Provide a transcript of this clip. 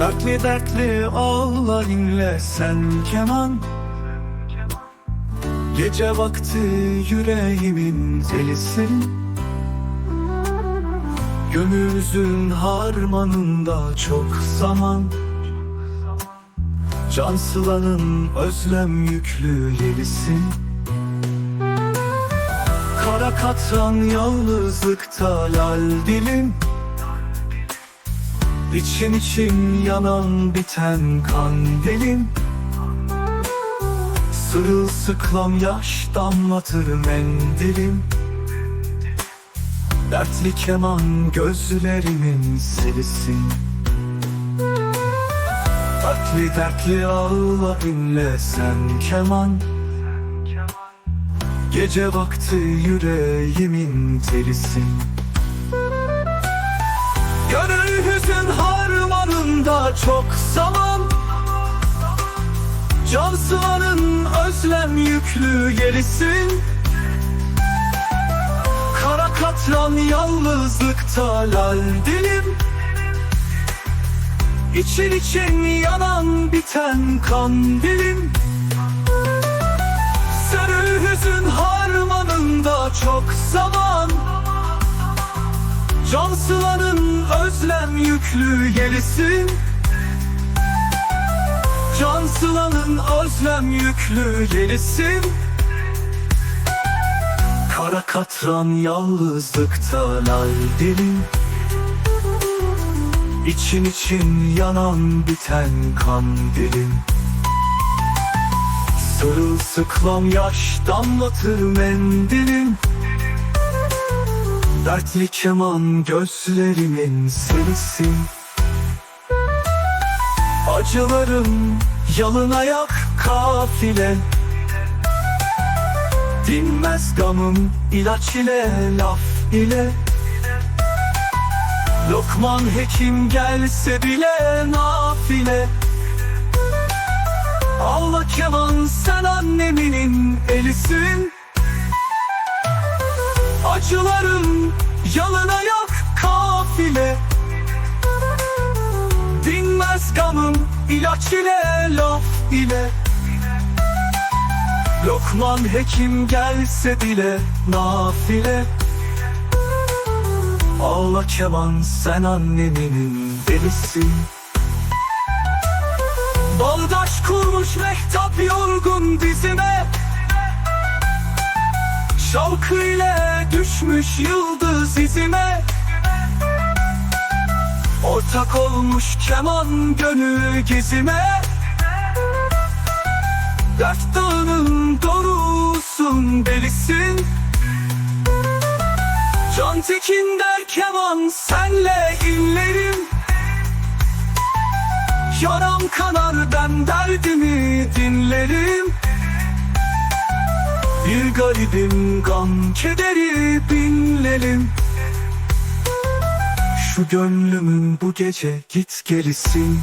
Dertli dertli ağlar inle sen keman. Gece vakti yüreğimin telisin Gönlümüzün harmanında çok zaman. Can sılanın özlem yüklü yerisin Kara katran yalnızlıkta lal dilim İçin için yanan biten kandilin Sırılsıklam yaş damlatır mendilim Dertli keman gözlerimin selisin Dertli dertli ağla inle sen keman. Gece vakti yüreğimin telisin çok zaman. Can sıvanın özlem yüklü yerisin. Kara katran yalnızlıkta lal dilim. İçin için yanan biten kandilin Sarı hüzün harmanında çok zaman. Can sılanın özlem yüklü yerisin Can sılanın özlem yüklü yerisin Kara katran yalnızlıkta lal dilim İçin için yanan biten kandilin Sırılsıklam yaş damlatır mendilin Dertli keman gözlerimin selisin Acılarım yalın ayak kafile. Dinmez gamım ilaç ile laf ile. Lokman hekim gelse bile nafile. Allah keman sen anneminin elisin. Acılarım yalın ayak kafile. Dinmez gamım ilaç ile laf ile. Lokman hekim gelse bile nafile. Ağla keman sen annenin delisin. Baldaş kurmuş mehtap yorgun dizime. Şavkı ile düşmüş yıldız izime Ortak olmuş keman gönül gezime. Dert dağının dorusun delisin. Can Tekin der keman senle inlerim Yaram kanar ben derdimi dinlerim. Bir garibim gam kederi binlerim Şu gönlümün bu gece git gerisin